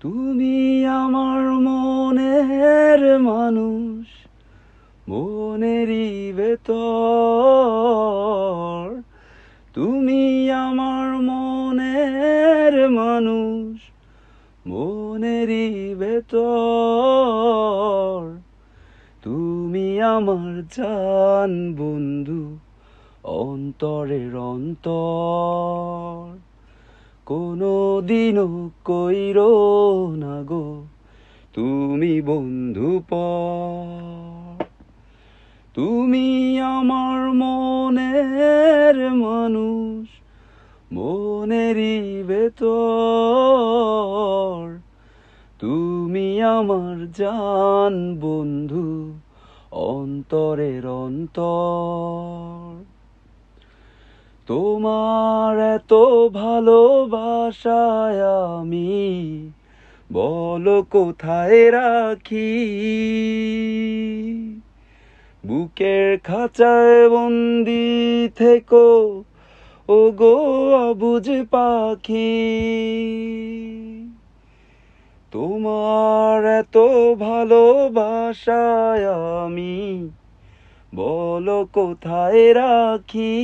তুমি আমার মনের মানুষ, মনেরই ভেতর। তুমি আমার মনের মানুষ, মনেরই ভেতর। তুমি আমার জান বন্ধু, অন্তরের অন্তর। দিনও কইর না গো, তুমি বন্ধু পর। তুমি আমার মনের মানুষ, মনেরই ভেতর। তুমি আমার জান বন্ধু, অন্তরের অন্তর। তোমার এত ভালোবাসায় আমি, বলো কোথায় রাখি? বুকের খাঁচায় বন্দি থেকো ও গো অবুঝ পাখি। তোমার এত ভালোবাসায় আমি, বলো কোথায় রাখি?